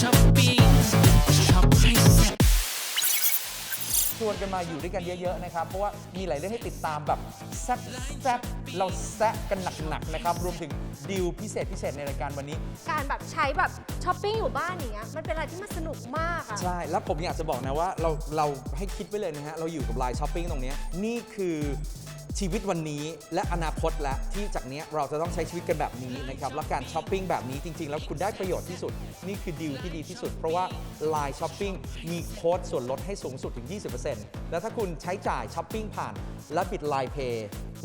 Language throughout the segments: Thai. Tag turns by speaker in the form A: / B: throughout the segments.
A: ช้อปปิ้งช็อปให้แซ่บ
B: ชวนกันมาอยู่ด้วยกันเยอะ ๆ นะครับ เพราะว่ามีหลายเรื่องให้ติดตามแบบแซ่บแซ่บเราแซะกันหนัก ๆ นะครับ รวมถึงดีลพิเศษพิเศษในรายการวันนี้
C: การแบบใช้แบบช้อปปิ้งอยู่บ้านอย่างเงี้ยมันเป็นอะไรที่มันสนุกมากอะ
B: ใช่ แล้วผมอยากจะบอกนะว่าเราเราให้คิดไว้เลยนะฮะ เราอยู่กับไลน์ช้อปปิ้งตรงเนี้ยนี่คือ ชีวิตวันนี้และอนาคตและที่จากนี้เราจะต้องใช้ชีวิตกันแบบนี้นะครับและการช้อปปิ้งแบบนี้จริง ๆ แล้วคุณได้ประโยชน์ที่สุด นี่คือดีลที่ดีที่สุด เพราะว่า Line Shopping มีโค้ดส่วนลดให้สูงสุดถึง 20%แล้วถ้าคุณใช้จ่ายช้อปปิ้งผ่านและบิด Line Pay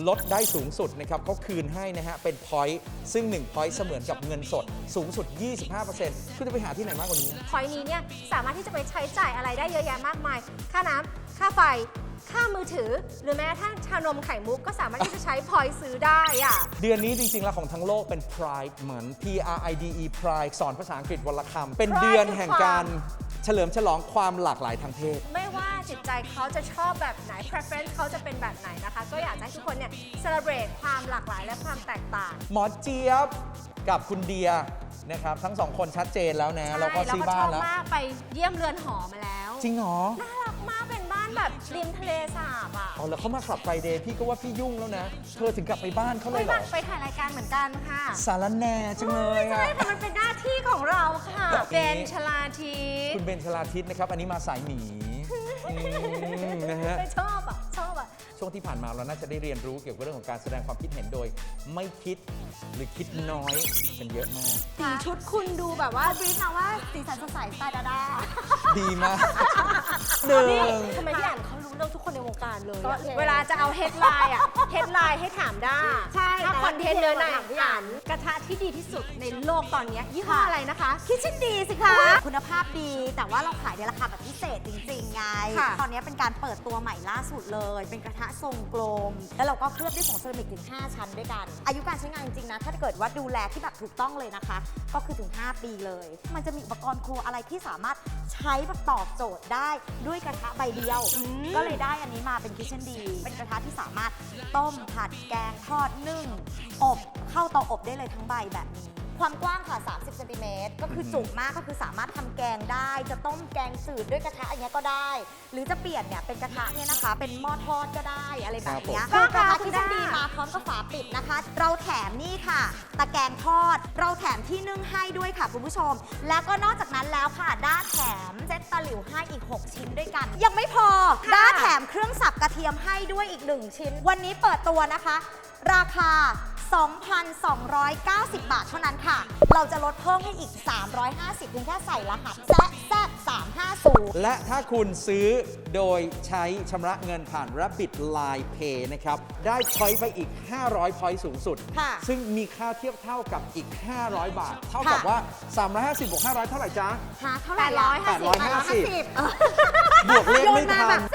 B: ลดได้สูงสุดนะครับเขาคืนให้นะฮะเป็น point ซึ่ง1 point เสมือนกับเงินสด สูงสุด 25%คุณจะไปหาที่ไหนมากกว่านี้
C: พอยต์นี้เนี่ยสามารถที่จะไปใช้จ่ายอะไรได้เยอะแยะมากมาย ค่าน้ำค่าไฟ ค่ามือถือ หรือแม้กระทั่งชานมไข่มุกก็สามารถที่จะใช้พอยซื้อได้อะ
B: เดือนนี้จริงๆ แล้วของทั้งโลกเป็น Pride เหมือน P R I D E Pride สอนภาษาอังกฤษวันละคำเป็น
C: Pride
B: เดือนแห่ง
C: คือความ
B: การเฉลิมฉลองความหลากหลายทางเพศ
C: ไม่ว่าจิตใจเขาจะชอบแบบไหน preference เขาจะเป็นแบบไหนนะคะ ก็อยากจะให้ทุกคนเนี่ย celebrate ความหลากหลายและความแตกต่าง
B: หมอเจี๊ยบกับคุณเดียนะครับทั้งสองคนชัดเจนแล้วนะแล้วก็
C: ใช่
B: ซื้อ
C: ช
B: บ้า
C: อนบ
B: แล้ว
C: มากไปเยี่ยมเรือนหอมาแล้ว
B: จริงเหรอ
C: น่ารัก แบบริมทะเลสาบอะ
B: เอาแล้วเขามาขับไฟเดย์พี่ก็ว่าพี่ยุ่งแล้วนะ เธอถึงกลับไปบ้านเขาเล
C: ไม่
B: ยเหร
C: มา
B: อ
C: ไปถ่ายรายการเหมือนกันค่ะ
B: สารแหน่จังเลยอะ
C: ใช่ค่ะมันเป็นหน้าที่ของเราค่ะ
B: แบบนี้
C: เป็นชลาที
B: คุณเบนชลาทิศนะครับ อันนี้มาสายหมีอืมนะฮะ
C: ไม่ชอบอะ ชอบอะ
B: ช่วงที่ผ่านมาเราน่าจะได้เรียนรู้เกี่ยวกับเรื่องของการแสดงความคิดเห็นโดย ไม่คิดหรือคิดน้อยกันเยอะมาก
C: สีชุดคุณดูแบบว่า
D: บรีฟมาว่าสีสันสดใสสไตล์ดาดา
B: ดีมากหนึ่ง
C: ทำไมพี่อ่านเขารู้เรื่องทุกคนในวงการเลย
D: ก็
C: อะ
D: เลย
C: เวลาจะเอาเฮดไลน์อะ เฮดไลน์ให้ถามได้
D: ใช่
C: ถ้า
D: แต่
C: คอนเทนต์เนื้อใน
D: ถามพี่
C: อ่า
D: อ่านน
C: กระทะที่ดีที่สุดในโลกตอนเนี้ยยี่ห้ออะไรนะคะ
D: คิดชิ้นดีสิคะ คุณภาพดีแต่ว่าเราขายในราคาแบบพิเศษจริง ๆ ไง
C: ค่ะ
D: ตอนนี้เป็นการเปิดตัวใหม่ล่าสุดเลย เป็นกระทะทรงกลม แล้วเราก็เคลือบด้วยผงเซรามิกถึง 5 ชั้นด้วยกัน อายุการใช้งานจริงๆนะ ถ้าเกิดว่าดูแลที่แบบถูกต้องเลยนะคะ ก็คือถึง 5 ปีเลย มันจะมีอุปกรณ์ครัวอะไรที่สามารถใช้แบบตอบโจทย์ได้ด้วยกระทะใบเดียว ก็เลยได้อันนี้มาเป็นคิชเช่นดี เป็นกระทะที่สามารถต้มผัดแกงทอดนึ่งอบเข้าเตาอบได้เลยทั้งใบแบบนี้ ความกว้างค่ะ 30เซนติเมตรก็คือจุกมากก็คือสามารถทำแกงได้ จะต้มแกงจืดด้วยกระทะอันเนี้ยก็ได้ หรือจะเปลี่ยนเนี่ยเป็นกระทะเนี่ยนะคะ เป็นหม้อทอดก็ได้อะไรแบบเนี้ย
C: ครับผม
D: คือกระทะ
C: คุ
D: ที่
C: ณ
D: ชั้
C: ด้า
D: นดีมาพร้อมกับฝาปิดนะคะ เราแถมนี่ค่ะ ตะแกรงทอด เราแถมที่นึ่งให้ด้วยค่ะคุณผู้ชม แล้วก็นอกจากนั้นแล้วค่ะ ด้าแถมเซตตะหลิวให้อีก 6 ชิ้นด้วยกัน ยังไม่พอด้าแถมเครื่องสับกระเทียมให้ด้วยอีก 1 ชิ้น วันนี้เปิดตัวนะคะ ราคา 2,290 บาทเท่านั้นค่ะ เราจะลดเพิ่มให้อีก 350เพียงแค่ใส่รหัสแซะแซะ350
B: และถ้าคุณซื้อโดยใช้ชำระเงินผ่าน Rabbit Line Pay นะครับ ได้พอยต์ไปอีก 500พอยต์สูงสุด
D: ค่ะ
B: ซึ่งมีค่าเทียบเท่ากับอีก 500 บาท เท่ากับ
D: ค่ะ
B: ว่า 350บวก500 เท่าไหร่จ๊ะ
D: หาเท่าไหร่อะ
B: 850
D: เออ
B: บวกเลขไม่
D: โยนมา
B: ทั
D: แบ
B: น
D: บแซ่แ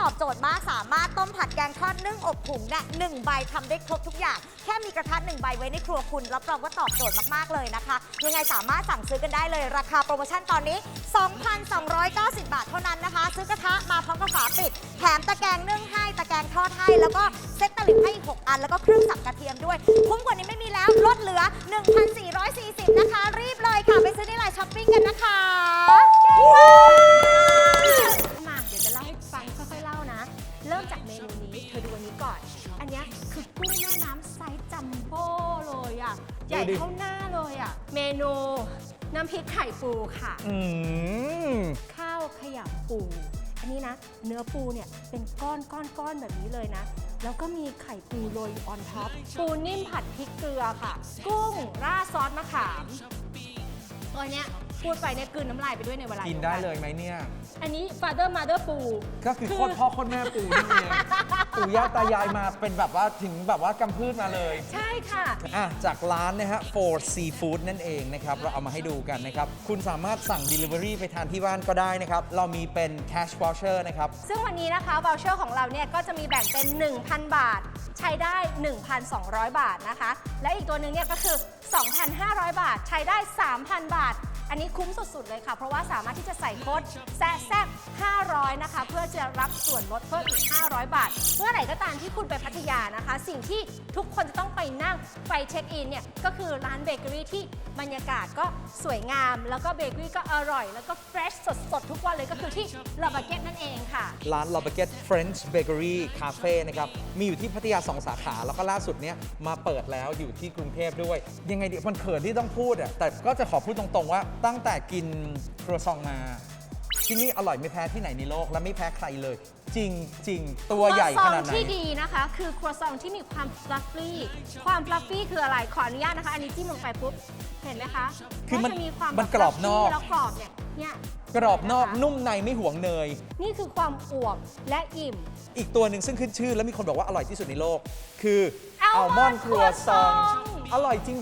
D: ตอบโจทย์มาก สามารถต้มผัดแกงทอดนึ่งอบผงเนี่ยหนึ่งใบทำได้ครบทุกอย่าง แค่มีกระทะหนึ่งใบไว้ในครัวคุณรับรองว่าตอบโจทย์มากๆเลยนะคะ ยังไงสามารถสั่งซื้อกันได้เลยราคาโปรโมชั่นตอนนี้ 2,290 บาทเท่านั้นนะคะ ซื้อกระทะมาพร้อมกับฝาปิด แถมตะแกรงนึ่งให้ตะแกรงทอดให้แล้วก็เซ็ตตะลิวให้อีก6อัน แล้วก็เครื่องสับกระเทียมด้วยคุ้มกว่านี้ไม่มีแล้วลดเหลือ 1,440 นะคะ รีบเลยค่ะ ไปซื้อในไลน์ช้อปปิ้งกันนะคะ
C: ค่ะ
B: อืม
C: ข้าวขยำปู อันนี้นะ เนื้อปูเนี่ยเป็นก้อนก้อนก้อนแบบนี้เลยนะ แล้วก็มีไข่ปูโรยออนท็อป ปูนิ่มผัดพริกเกลือค่ะ กุ้งราดซอสมะขามตัวเนี้ยพูดไปเนี่ยกลืนน้ำลายไปด้วยในเวลา
B: กิ
C: กิ
B: นได้เลยไหมเนี่ย
C: อันนี้ father mother ปู
B: ก็คือโคตรพ่อโคตรแม่ปู่นี่เอง ปู่ย่าตายายมาเป็นแบบว่าถึงแบบว่ากำพืชมาเลย
C: ใช่ค่ะ
B: อะจากร้านนะฮะ for seafood นั่นเองนะครับ เราเอามาให้ดูกันนะครับ คุณสามารถสั่ง delivery ไปทานที่บ้านก็ได้นะครับ เรามีเป็น cash voucher นะครับ
C: ซึ่งวันนี้นะคะ v o u c h e r ของเราเนี่ยก็จะมีแบ่งเป็น 1,000 บาท ใช้ได้ 1,200 บาทนะคะ และอีกตัวหนึ่งเนี่ยก็คือ 2,500 บาท ใช้ได้ 3,000 บาท อันนี้คุ้มสุดๆเลยค่ะ เพราะว่าสามารถที่จะใส่โค้ดแซ่แซ่บ500 นะคะ เพื่อจะรับส่วนลดเพิ่มอีก 500 บาทเมื่อไหร่ก็ตามที่คุณไปพัทยานะคะ สิ่งที่ทุกคนจะต้องไปนั่งไปเช็คอินเนี่ยก็คือร้านเบเกอรี่ที่บรรยากาศก็สวยงาม แล้วก็เบเกอรี่ก็อร่อย แล้วก็เฟรชสดๆทุกวันเลยก็คือที่ลาบาเก็ตนั่นเองค่ะ
B: ร้าน l o b a g e t French Bakery Cafe นะครับมีอยู่ที่พัทยา 2 สาขา แล้วก็ล่าสุดเนี้ยมาเปิดแล้วอยู่ที่กรุงเทพด้วย ยังไงดีมันเขินที่ต้องพูดอะแต่ก็จะขอพูดตรงๆว่าตั้งแต่กินครัวซองมาที่นี่อร่อยไม่แพ้ที่ไหนในโลกและไม่แพ้ใครเลย จริงจริงๆตัวใหญ่ขนาดไหน
C: ครัวซองที่ดีนะคะคือครัวซองที่มีความฟลัฟฟี่ความฟลัฟฟี่คืออะไรขออนุญาตนะคะ อันนี้จิ้มลงไปปุ๊บ เห็นไหมคะ
B: คือมัน
C: จะมีความ
B: มันกรอบนอก
C: fluffy แล้วกรอบเนี่ยเนี่ย
B: กรอบนอกนุ่มในไม่ห่วงเนย
C: นี่คือความอวบและอิ่ม
B: อีกตัวหนึ่งซึ่งขึ้นชื่อและมีคนบอกว่าอร่อยที่สุดในโลก คืออัล
C: Almond
B: มอนด์ครัวซอง
C: Croissant
B: อร่อยจริง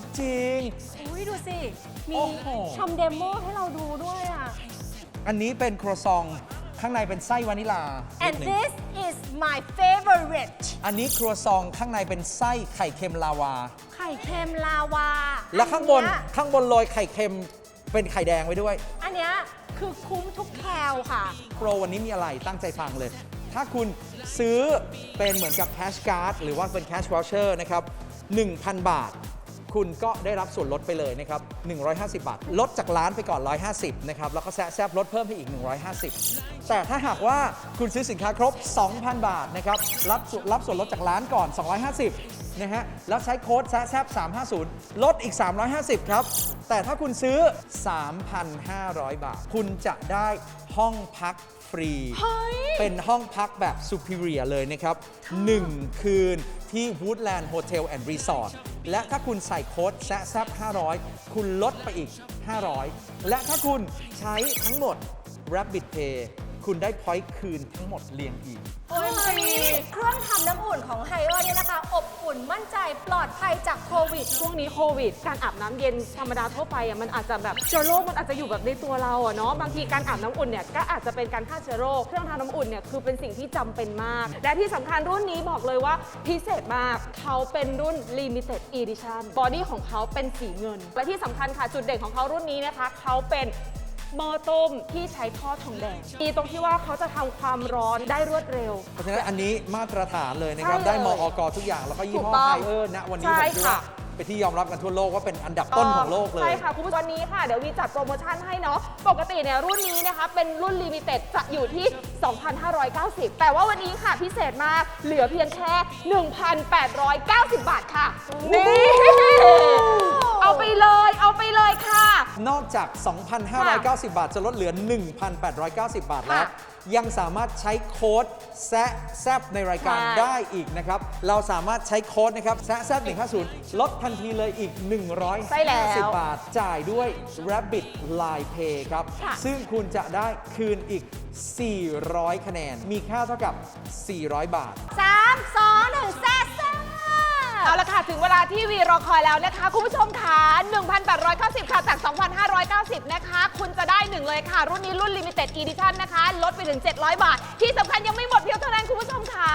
C: อุ้ยดูสิ มี
B: โอ้โห
C: ทำเดโมให้เราดูด้วยอะ
B: ๆ อันนี้เป็นครัวซอง ข้างในเป็นไส้วานิลา
C: and
B: นิดหนึ่ง
C: this is my favorite
B: อันนี้ครัวซองข้างในเป็นไส้ไข่เค็มลาวา
C: ไข่เค็มลาวา
B: แล้วข้างบน
C: อัเย
B: ข้างบนโรยไข่เค็มเป็นไข่แดงไว้ด้วย
C: อันเนี้ยคือคุ้มทุกแคลค่ะ
B: โปรวันนี้มีอะไรตั้งใจฟังเลย ถ้าคุณซื้อเป็นเหมือนกับแคชการ์ดหรือว่าเป็นแคชวอชเชอร์นะครับ 1,000 บาท คุณก็ได้รับส่วนลดไปเลยนะครับ 150 บาท ลดจากร้านไปก่อน 150 นะครับ แล้วก็แซะแซบลดเพิ่มให้อีก 150 แต่ถ้าหากว่าคุณซื้อสินค้าครบ 2,000 บาทนะครับ รับส่วนรับส่วนลดจากร้านก่อน 250 นะฮะ แล้วใช้โค้ดแซะแซบ350 ลดอีก 350 ครับ แต่ถ้าคุณซื้อ 3,500 บาท คุณจะได้ห้องพักฟรี
C: เฮ้ย
B: เป็นห้องพักแบบ Superior เลยนะครับ 1 คืนที่ Woodland Hotel and Resort และถ้าคุณใส่โค้ดแซะแซบ500 คุณลดไปอีก 500 และถ้าคุณใช้ทั้งหมด Rabbit Pay คุณได้พอยต์คืนทั้งหมดเรียงอีก
C: โอ้ยเครื่องทำน้ำอุ่นของไฮเออร์เนี่ยนะคะ อบอุ่นมั่นใจปลอดภัยจากโควิด
E: ช่วงนี้โควิด การอาบน้ำเย็นธรรมดาทั่วไปอะมันอาจจะแบบเชื้อโรคมันอาจจะอยู่แบบในตัวเราอะเนาะบางทีการอาบน้ำอุ่นเนี่ยก็อาจจะเป็นการฆ่าเชื้อโรคเครื่องทำน้ำอุ่นเนี่ยคือเป็นสิ่งที่จำเป็นมาก และที่สำคัญรุ่นนี้บอกเลยว่าพิเศษมากเขาเป็นรุ่น limited edition บอดี้ของเขาเป็นสีเงิน และที่สำคัญค่ะจุดเด่นของเขารุ่นนี้นะคะเขาเป็น หม้อต้มที่ใช้ท่อทองแดงดีตรงที่ว่าเขาจะทำความร้อนได้รวดเร็ว
B: เพราะฉะนั้นอันนี้มาตรฐานเลยนะครับ
E: ใช่เลย
B: ได้มอกทุกอย่างแล้วก็ยี่ห้อ
E: ถูกต้อง
B: ไฮเออร์ณวันนี้
E: ใช่
B: ผมคิดว่า
E: ค่ะ
B: เป็นที่ยอมรับกันทั่วโลกว่าเป็นอันดับต้นของโลกเลย
E: ใช่ค่ะ คุณผู้ชมวันนี้ค่ะ เดี๋ยววีจัดโปรโมชั่นให้เนาะปกติเนี่ยรุ่นนี้นะคะ เป็นรุ่นลิมิเต็ดจะอยู่ที่ 2,590 แต่ว่าวันนี้ค่ะพิเศษมากเหลือเพียงแค่ 1,890 บาทค่ะ นี่ เอาไปเลย เอาไปเลยค่ะ
B: นอกจาก 2,590 บาท จะลดเหลือ 1,890 บาทแล้ว
E: ค่ะ
B: ยังสามารถใช้โค้ดแซะแซบในรายการ
E: ใช่
B: ได้อีกนะครับ เราสามารถใช้โค้ดนะครับแซะแซบ150 ลดทันทีเลยอีก
E: ใช่แล้ว
B: 150 บาท จ่ายด้วย Rabbit Line Pay ครับ
E: ค่ะ
B: ซึ่งคุณจะได้คืนอีก 400 คะแนน มีค่าเท่ากับ 400 บาท
C: 3 2 1แซ่ซ่า
E: เอาละค่ะ ถึงเวลาที่วีรอคอยแล้วนะคะ คุณผู้ชมค่ะ1,890 ค่ะ จาก 2,590 นะคะ คุณจะได้หนึ่งเลยค่ะ รุ่นนี้รุ่น Limited Edition นะคะ ลดไปถึง 700 บาท ที่สำคัญยังไม่หมดเพียงเท่านั้นคุณผู้ชมค่ะ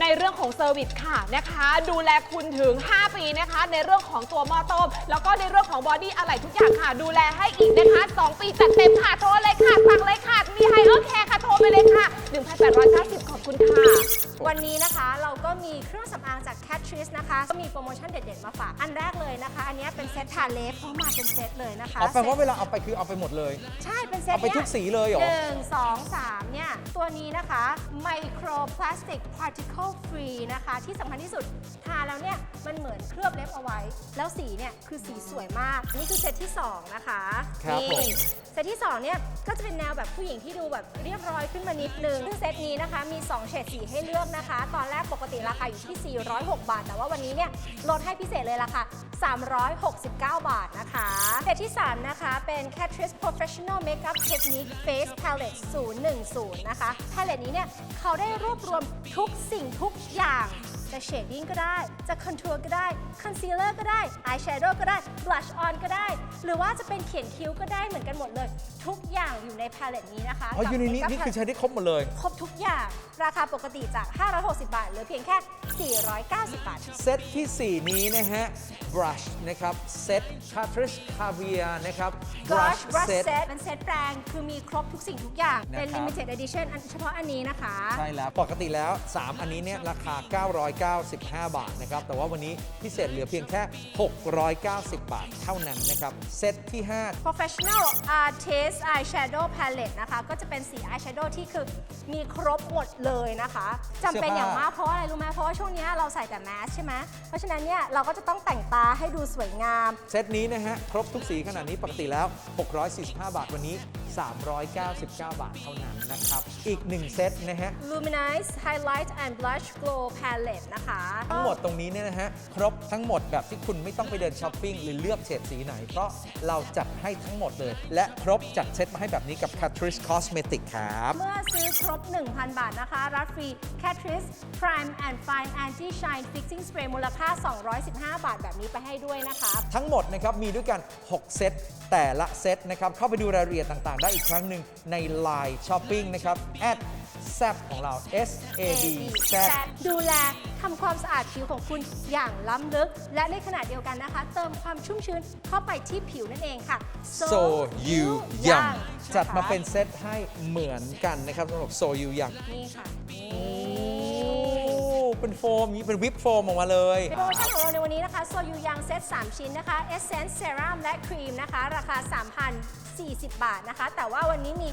E: ในเรื่องของเซอร์วิสค่ะนะคะ ดูแลคุณถึง 5 ปีนะคะ ในเรื่องของตัวม้อต้มแล้วก็ในเรื่องของบอดี้อะไหล่ทุกอย่างค่ะ ดูแลให้อีกนะคะ 2 ปีจัดเต็มค่ะ โทรเลยค่ะ สั่งเลยค่ะ มีไฮเออร์แคร์ค่ะ โทรไปเลยค่ะ 1,890 ขอบคุณค่ะ
C: วันนี้นะคะเราก็มีเครื่องสำอางจาก Catrice นะคะ ก็มีโปรโมชั่นเด็ดๆมาฝาก อันแรกเลยนะคะ อันนี้เป็นเซตทาเล็บเพราะมาเป็นเซตเลยนะคะ
B: เอาแปลว่าเวลาเอาไปคือเอาไปหมดเลย
C: ใช่เป็นเซต
B: เอาไปทุกสีเลยเหรอ
C: หนึ่งสองสามเนี่ย ตัวนี้นะคะ Microplastic Particle Free นะคะ ที่สำคัญที่สุดทาแล้วเนี่ย มันเหมือนเคลือบเล็บเอาไว้ แล้วสีเนี่ยคือสีสวยมาก นี่คือเซตที่ 2 นะคะ
B: ครับ
C: นี่
B: ผม
C: เซตที่2เนี่ยก็จะเป็นแนวแบบผู้หญิงที่ดูแบบเรียบร้อยขึ้นมานิดนึงซึ่งเซตนี้นะคะมี 2 เฉดสีให้เลือกนะคะ ตอนแรกปกติราคาอยู่ที่ 406 บาทแต่ว่าวันนี้เนี่ยลดให้พิเศษเลยราคา369 บาทนะคะเซตที่ 3 นะคะ เป็น Catrice Professional Makeup Technique Face Palette 010 นะคะ p a l e t นี้เนี่ยเขาได้รวบรวมทุกสิ่งทุกอย่าง จะเชดดิ้งก็ได้ จะคอนทัวร์ก็ได้ คอนซีลเลอร์ก็ได้ อายแชโดว์ก็ได้ บลัชออนก็ได้ หรือว่าจะเป็นเขียนคิ้วก็ได้เหมือนกันหมดเลย ทุกอย่างอยู่ในพาเลตนี้นะคะ
B: อ๋ออยู่ในนี้
C: กับ
B: นี่คือ
C: Makeup
B: ใช้ได้ครบหมดเลย
C: ครบทุกอย่าง ราคาปกติจาก 560 บาทเหลือเพียงแค่ 490 บาท
B: เซตที่ 4 นี้นะฮะ brush นะครับ เซต cartridge caviar นะครับ
C: Brush
B: brush
C: Brush
B: set
C: Set เป็นเซตแปรงคือมีครบทุกสิ่งทุกอย่าง เป็น
B: นะครับ
C: limited edition อันเฉพาะอันนี้นะคะ
B: ใช่แล้ว ปกติแล้ว 3 อันนี้เนี่ยราคา995 บาทนะครับ แต่ว่าวันนี้พิเศษเหลือเพียงแค่ 690 บาทเท่านั้นนะครับ เซตที่ 5
C: Professional Artist Eyeshadow Palette นะคะ ก็จะเป็นสี eyeshadow ที่คือมีครบหมดเลยนะคะจำเป็น
B: เสื้อผ้า
C: อย่างมากเพราะว่าอะไรรู้ไหมเพราะว่าช่วงเนี้ยเราใส่แต่แมสใช่ไหมเพราะฉะนั้นเนี่ยเราก็จะต้องแต่งตาให้ดูสวยงาม
B: เซตนี้นะฮะ ครบทุกสีขนาดนี้ปกติแล้ว 645 บาทวันนี้399 บาทเท่านั้นนะครับ อีก 1 เซตนะฮะ
C: Luminize Highlight and Blush Glow Palette นะคะ
B: ทั้งหมดตรงนี้เนี่ยนะฮะ ครบทั้งหมดแบบที่คุณไม่ต้องไปเดินช้อปปิ้งหรือเลือกเฉดสีไหนเพราะเราจัดให้ทั้งหมดเลย และครบจัดเซตมาให้แบบนี้กับ Catrice Cosmetic ครับ
C: เมื่อซื้อครบ 1,000 บาทนะคะ รับฟรี Catrice Prime and Fine Anti Shine Fixing Spray มูลค่า 215 บาทแบบนี้ไปให้ด้วยนะคะ
B: ทั้งหมดนะครับมีด้วยกัน 6 เซตแต่ละเซตนะครับเข้าไปดูรายละเอียดต่างๆได้อีกครั้งหนึ่งใน Line Shopping นะครับ at z ของเรา S A D Z
C: ดูแลทำความสะอาดผิวของคุณอย่างล้ำลึก และในขณะเดียวกันนะคะ เติมความชุ่มชื้นเข้าไปที่ผิวนั่นเองค่ะ
B: So You Young
C: นะคะ
B: จัดมาเป็นเซตให้เหมือนกันนะครับสำหรับ So You Young
C: นี่ค่ะนี่
B: โอ้ เป็นโฟมนี้เป็นวิปโฟมออกมาเลย
C: โปรโมชั่นของเราในวันนี้นะคะโซยูยังเซต 3 ชิ้นนะคะ Essence Serum และครีมนะคะ ราคา 3,040 บาทนะคะ แต่ว่าวันนี้มี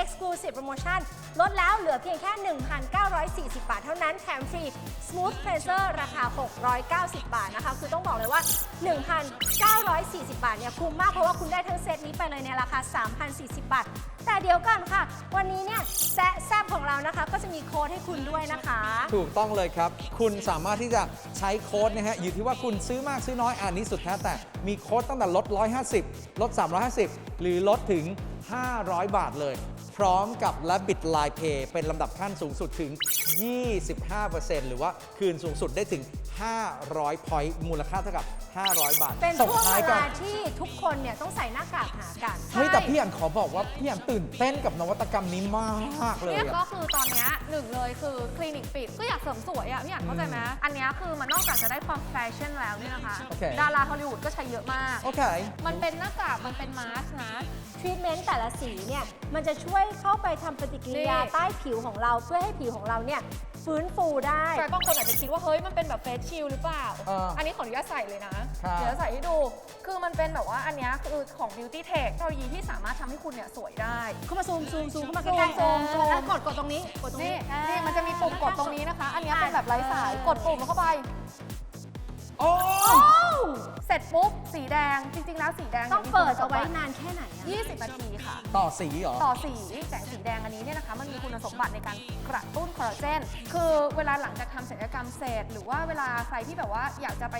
C: Exclusive Promotion ลดแล้วเหลือเพียงแค่ 1,940 บาทเท่านั้นแถมฟรี Smooth Cleanser ราคา 690 บาทนะคะ คือต้องบอกเลยว่า 1,940 บาทเนี่ยคุ้มมากเพราะว่าคุณได้ทั้งเซตนี้ไปเลยในราคา 3,040 บาท แต่เดี๋ยวก่อนค่ะ วันนี้เนี่ยแซะแซบของเรานะคะ ก็จะมีโค้ดให้คุณด้วยนะคะ
B: ถูกต้องเลยครับ คุณสามารถที่จะใช้โค้ดนะฮะ อยู่ที่ว่าคุณซื้อมากซื้อน้อยอันนี้สุดแท้แต่ มีโค้ดตั้งแต่ลด 150 ลด 350 หรือลดถึง 500 บาทเลย พร้อมกับและบิดไลน์เพย์เป็นลำดับขั้นสูงสุดถึง 25%หรือว่าคืนสูงสุดได้ถึง 500 พอยต์มูลค่าเท่ากับ 500 บาท
C: เป็น
B: ส่ง
C: ช่วง
B: ท้าย
C: เว
B: กั
C: ลานที่ทุกคนเนี่ยต้องใส่หน้ากากหากัน
B: เฮ้ยแต่พี่อันขอบอกว่าพี่อันตื่นเต้นกับนวัตกรรมนี้มากเลย
F: เนี่ย
B: อะ
F: ก็คือตอนเนี้ยหนึ่งเลยคือคลินิกปิด ก็อยากเสริมสวยอะพี่อยากเข้าใจไหมอันเนี้ยคือมันนอกจากจะได้ความแฟชั่นแล้วเนี่ยนะคะ
B: โอเค
F: ดาราฮอลลีวูดก็ใช้เยอะมาก
B: โอเค
F: มันเป็นหน้ากาก มันเป็นมาสก์นะ
C: ทรีทเมนต์แต่ละสีเนี่ย มันจะช่วยเข้าไปทำปฏิกิริยา
F: นี่
C: ใต้ผิวของเรา เพื่อให้ผิวของเราเนี่ย ฟื้นฟูได้
F: แต่บางคนอาจจะคิดว่าเฮ้ยมันเป็นแบบเฟสชิลหรือเปล่า
B: เอออั
F: นนี้ขออนุญาตใส่เลยนะ
B: ครับ
F: เดี๋ยวจะใส่ให้ดู คือมันเป็นแบบว่าอันเนี้ยคือของ Beauty Tech เทคโนโลยีที่สามารถทำให้คุณเนี่ยสวยได้
C: เข้ามาซูมซูมซูมเข้ามา
F: ซูม
C: ใกล้ๆ
F: ซูมซูม
C: แล้วกดกดตรงนี้กดตรง
F: นี่
C: นี้
F: นี่มันจะมีปุ่มกดตรงนี้นะคะ อันเนี้ยเป็นแบบไร้สายกดปุ่มแล้วเข้าไป
B: โอ้
F: เสร็จปุ๊บสีแดงจริง ๆ แล้วสีแดงนี่ย
C: ต้องเปิดเอาไว้
F: มีคุณสมบัติ
C: นานแค่ไหนอะ
F: 20 นาทีค่ะ
B: ต่อสีเหรอ
F: ต่อสีแสงสีแดงอันนี้เนี่ยนะคะมันมีคุณสมบัติในการกระตุ้นคอลลาเจน คือเวลาหลังจากทำศัลยกรรมเสร็จ หรือว่าเวลาใครที่แบบว่าอยากจะไป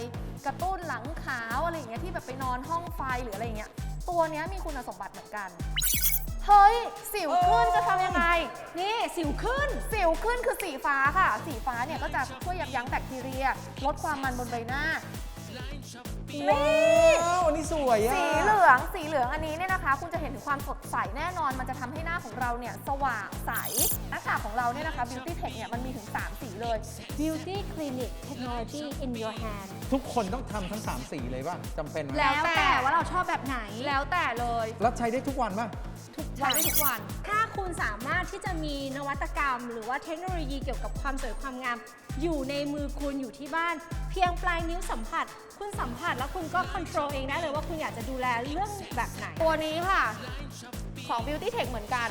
F: กระตุ้นหลังขาวอะไรอย่างเงี้ยที่แบบไปนอนห้องไฟหรืออะไรอย่างเงี้ยตัวเนี้ยมีคุณสมบัติเหมือนกัน เฮ้ย สิวขึ้นจะทำยังไง
C: นี่สิวขึ้น
F: สิวขึ้นคือสีฟ้าค่ะ สีฟ้าเนี่ยก็จะช่วยยับยั้งแบคทีเรีย ลดความมันบนใบหน้า
B: ว้าวอันนี้สวยอะ
F: สีเหลือง สีเหลืองอันนี้เนี่ยนะคะ คุณจะเห็นถึงความสดใสแน่นอน มันจะทำให้หน้าของเราเนี่ยสว่างใส หน้ากากของเราเนี่ยนะคะ Beauty Tech เนี่ยมันมีถึง 3 สีเลย
C: Beauty Clinic Technology in your hand
B: ทุกคนต้องทำทั้ง 3 สีเลยป่ะจำเป็นไหม
C: แล้ว
F: แต่
C: แต่ว่าเราชอบแบบไหน
F: แล้วแต่เลย
B: แล้วใช้ได้ทุกวันป่ะ
F: ใช้ได้ทุกวัน
C: ถ้าคุณสามารถที่จะมีนวัตกรรม หรือว่าเทคโนโลยีเกี่ยวกับความสวยความงาม อยู่ในมือคุณอยู่ที่บ้าน เพียงปลายนิ้วสัมผัส คุณสัมผัสแล้วคุณก็ค o n t r o l เองได้เลยว่าคุณอยากจะดูแลเรื่องแบบไหน
F: ตัวนี้ค่ะ ของ Beauty Tech เหมือนกัน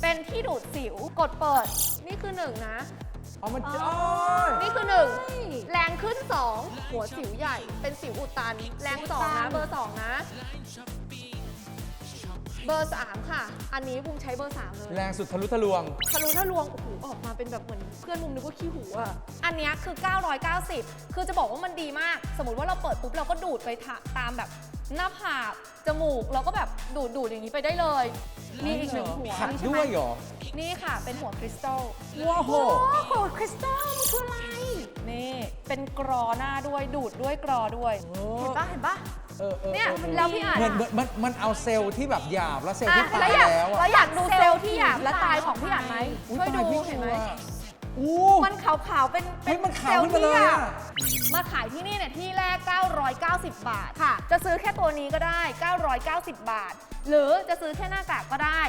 F: เป็นที่ดูดสิวกดเปิด นี่คือ1นะ
B: เอามัน
C: อ๋อ
B: โอ้ย
F: นี่คือ1แรงขึ้น2หัวสิวใหญ่ เป็นสิวอุดตัน แรง2นะเบอร์2นะ เบอร์ 3 ค่ะ อันนี้บุมใช้เบอร์ 3 เลย
B: แรงสุดทะลุทะลวง
F: ทะลุทะลวงโอ้โหออกมาเป็นแบบเหมือนเพื่อนมุมนึกว่าขี้หูอะ อันเนี้ยคือ 990 คือจะบอกว่ามันดีมาก สมมติว่าเราเปิดปุ๊บเราก็ดูดไปทะตามแบบหน้าผากจมูกเราก็แบบดูดดูดอย่างนี้ไปได้เลย มีอีกหนึ่งหัว
B: ขัด
F: นี่ใช่ไหม
B: ด้วยเหรอ
F: นี่ค่ะเป็นหัวคริสตัล
B: ว้าว
C: โอ้โหคริสตัลมันคืออะไร
F: นนี่เป็นกรอหน้าด้วยดูดด้วยกรอด้วย เห็นปะเห็นปะ
B: เออออ
F: เนี่ย
B: ออ
F: แล้วพี่อ่าน
B: เหมือนเหมือนมันมันเอาเซลล์ที่แบบหยาบแล้วเซลล์
F: อะ
B: ที่ตา
F: แล้ว
B: ย
F: อยาก
B: แล้ว
F: เรา
B: อะ
F: อยากดูเซลล์ที่หยาบและตายของพี่อ่านไหม
B: อุ๊ย
F: ช่วย
B: ตาย
F: ดู
B: พี่
F: เห็นไหม
B: กลัวอู้
F: มันขาวๆ เป็น
B: เฮ้ยมัน
F: เซ
B: ขาว
F: ลล์
B: ขึ้นมา
F: ที่
B: เลย
F: หยา
B: อะ
F: บมาขายที่นี่เนี่ยที่แรก 990 บาท
C: ค่ะ
F: จะซื้อแค่ตัวนี้ก็ได้ 990 บาท หรือจะซื้อแค่หน้ากากก็ได้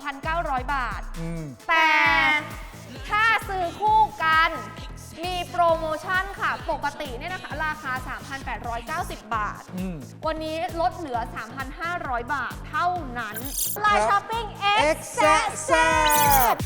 F: 2,900 บาท
B: อืม
F: แต่ถ้าซื้อคู่กัน มีโปรโมชั่นค่ะ ปกติเนี่ยนะคะ ราคา 3,890 บาท
B: อืม
F: วันนี้ลดเหลือ 3,500 บาทเท่านั้นไลน์ช้อปปิ้ง X
B: X แซ่บ